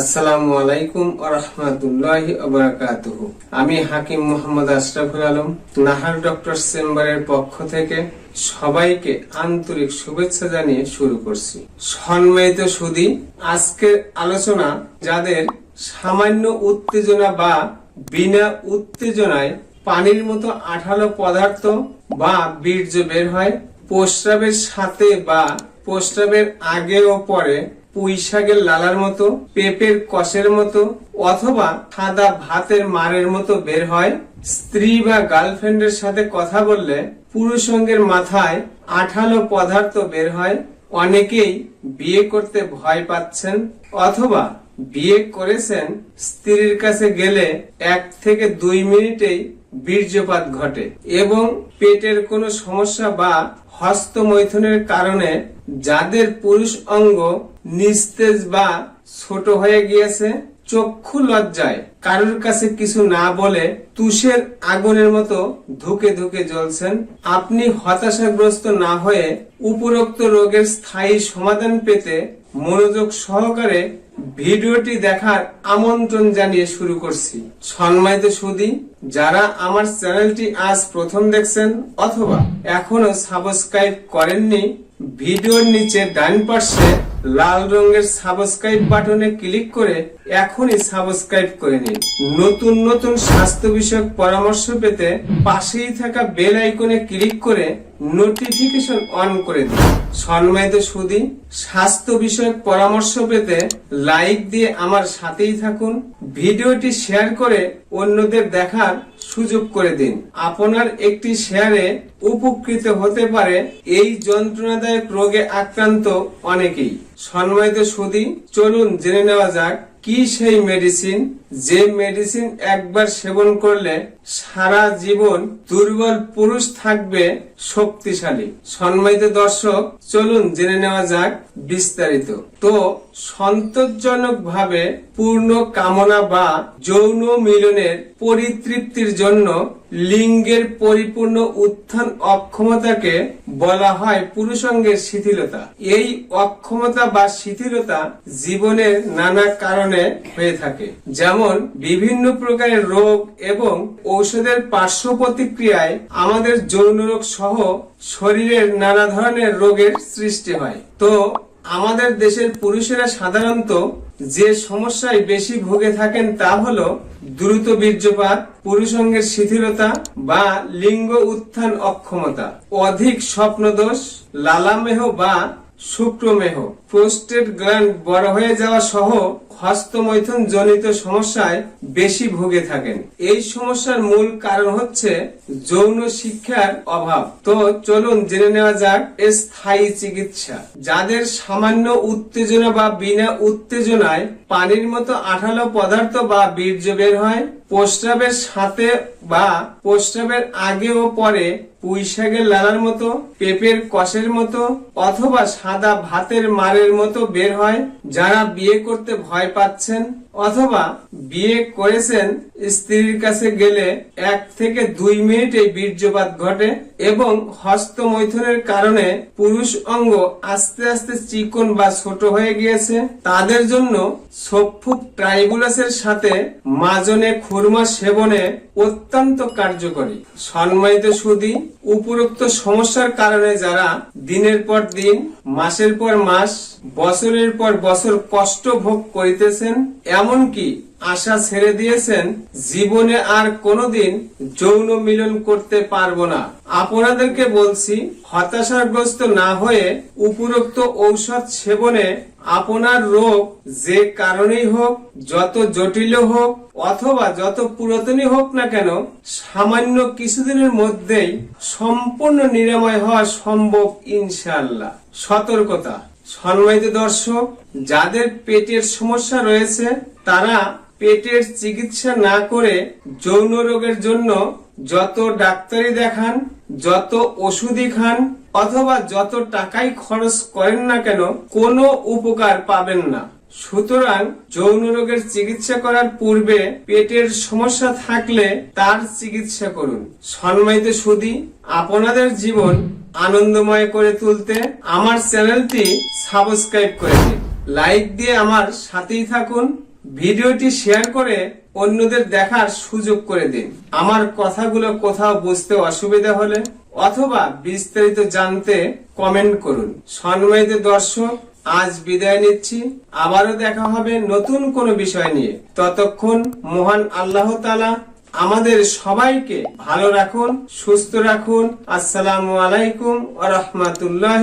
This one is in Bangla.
আসসালামু আলাইকুম আরহামতুল্লাহ আবরাকাতুহ আমি হাকিম মোহাম্মদ আশরাফুল আলম, নাহার ডক্টর চেম্বারের পক্ষ থেকে সবাইকে আন্তরিক শুভেচ্ছা জানিয়ে শুরু করছি। সম্মানিত সুদী, আজকের আলোচনা যাদের সামান্য উত্তেজনা বা বিনা উত্তেজনায় পানির মতো আঠালো পদার্থ বা বীর্য বের হয়, প্রস্রাবের সাথে বা প্রস্রাবের আগে ও পরে পুঁই লালার মতো, পেঁপের কষের মতো অথবা সাদা ভাতের মারের মতো বের হয়। স্ত্রী বা গার্লফ্রেন্ডের সাথে কথা বললে পুরুষঙ্গের মাথায় আঠালো পদার্থ বের হয়। অনেকেই বিয়ে করতে ভয় পাচ্ছেন অথবা বিয়ে করেছেন, স্ত্রীর কাছে গেলে এক থেকে দুই মিনিটেই বীর্যপাত ঘটে এবং পেটের কোনো সমস্যা বা হস্তমৈথুনের কারণে যাদের পুরুষ অঙ্গ নিস্তেজ বা ছোট হয়ে গিয়েছে, চক্ষু লজ্জায়, কারোর কাছে কিছু না বলে তুষের আগুনের মতো ধুকে ধুকে জ্বলছেন। আপনি হতাশাগ্রস্ত না হয়ে উপরোক্ত রোগের স্থায়ী সমাধান পেতে মনোযোগ সহকারে ভিডিওটি দেখার আমন্ত্রণ জানিয়ে শুরু করছি। সম্মানিত সুদি, যারা আমার চ্যানেলটি আজ প্রথম দেখছেন অথবা এখনও সাবস্ক্রাইব করেননি, ভিডিওর নিচে ডান পাশে লাল রঙের সাবস্ক্রাইব বাটনে ক্লিক করে এখনই সাবস্ক্রাইব করে নিন। নতুন নতুন স্বাস্থ্য বিষয়ক পরামর্শ পেতে পাশেই থাকা বেল আইকনে ক্লিক করে নোটিফিকেশন অন করে দিন। সম্মানিত সুদী, স্বাস্থ্য বিষয়ক পরামর্শ পেতে লাইক দিয়ে আমার সাথেই থাকুন। ভিডিওটি শেয়ার করে অন্যদের দেখার সুযোগ করে দিন। আপনার একটি শেয়ারে উপকৃত হতে পারে এই যন্ত্রণাদায়ক রোগে আক্রান্ত অনেকেই। সম্মানিত সুদী, চলুন জেনে নেওয়া যাক কি সেই মেডিসিন যে মেডিসিন একবার সেবন করলে সারা জীবন দুর্বল পুরুষ থাকবে শক্তিশালী। সম্মানিত দর্শক, চলুন জেনে নেওয়া যাক বিস্তারিত। তো সন্তোষজনক ভাবে পূর্ণ কামনা বা যৌন মিলনের পরিতৃপ্তির জন্য লিঙ্গের পরিপূর্ণ উত্থান অক্ষমতাকে বলা হয় পুরুষঙ্গের শিথিলতা। এই অক্ষমতা বা শিথিলতা জীবনের নানা কারণে হয়ে থাকে। যেমন, বিভিন্ন প্রকারের রোগ এবং ঔষধের পার্শ্ব প্রতিক্রিয়ায় আমাদের যৌন রোগ সহ শরীরের নানা ধরনের রোগের সৃষ্টি হয়। তো আমাদের দেশের পুরুষেরা সাধারণত যে সমস্যায় বেশি ভুগে থাকেন তা হলো দ্রুত বীর্যপাত পুরুষঙ্গের শিথিলতা বা লিঙ্গ উত্থান অক্ষমতা, অধিক স্বপ্নদোষ, লালামেহ বা শুক্রমেহ। প্রোস্টেট গ্ল্যান্ড বড় হয়ে যাওয়া সহ হস্তমৈথুন জনিত সমস্যায় বেশি ভুগে থাকেন। এই সমস্যার মূল কারণ হচ্ছে যৌন শিক্ষার অভাব। তো চলুন জেনে নেওয়া যাক স্থায়ী চিকিৎসা। যাদের সামান্য উত্তেজনা বা বিনা উত্তেজনায় পানির মতো আঠালো পদার্থ বা বীর্য বের হয় প্রস্রাবের সাথে বা প্রস্রাবের আগে ও পরে পুঁই লালার মতো, পেঁপের কষের মতো অথবা সাদা ভাতের মারের মতো বের হয় যারা বিয়ে করতে ভয় পাচ্ছেন অথবা বিয়ে করেছেন স্ত্রীর কাছে গেলে এক থেকে দুই মিনিটে বীর্যপাত ঘটে এবং হস্তমৈথুনের কারণে পুরুষ অঙ্গ আস্তে আস্তে চিকন বা ছোট হয়ে গিয়েছে। তাদের জন্য সফুক ট্রাইবুলাসের সাথে মাজনে খুরমা সেবনে অত্যন্ত কার্যকরী। সম্মানিত সুদী, উপরোক্ত সমস্যার কারণে যারা দিনের পর দিন, মাসের পর মাস, বছরের পর বছর কষ্ট ভোগ করিতেছেন, এমনকি আশা ছেড়ে দিয়েছেন, জীবনে আর কোনোদিন যৌন মিলন করতে পারব না। আপনাদেরকে বলছি, হতাশাগ্রস্ত না হয়ে উপরোক্ত ঔষধ সেবনে আপনার রোগ যে কারণেই হোক, যত জটিল হোক, অথবা যত পুরাতনই হোক না কেন, সামান্য কিছুদিনের মধ্যেই সম্পূর্ণ নিরাময় হওয়া সম্ভব ইনশাল্লাহ সতর্কতা। সম্মানিত দর্শক, যাদের পেটের সমস্যা রয়েছে, তারা পেটের চিকিৎসা না করে যৌন রোগের জন্য যত ডাক্তারি দেখান, যত ওষুধই খান, অথবা যত টাকাই খরচ করেন না কেন, কোনো উপকার পাবেন না। সুতরাং যৌন রোগের চিকিৎসা করার পূর্বে পেটের সমস্যা থাকলে তার চিকিৎসা করুন। সম্মানিত সুদী, আপনাদের জীবন আনন্দময় করে তুলতে আমার চ্যানেলটি সাবস্ক্রাইব করে দিন। লাইক দিয়ে আমার সাথেই থাকুন। ভিডিওটি শেয়ার করে অন্যদের দেখার সুযোগ করে দিন। আমার কথাগুলো কোথাও বুঝতে অসুবিধা হলে অথবা বিস্তারিত জানতে কমেন্ট করুন। সম্মানিত দর্শক, আজ বিদায় নিচ্ছি। আবারও দেখা হবে নতুন কোনো বিষয় নিয়ে। ততক্ষণ মহান আল্লাহ তালা আমাদের সবাইকে ভালো রাখুন, সুস্থ রাখুন। আসসালামু আলাইকুম আ রহমতুল্লাহ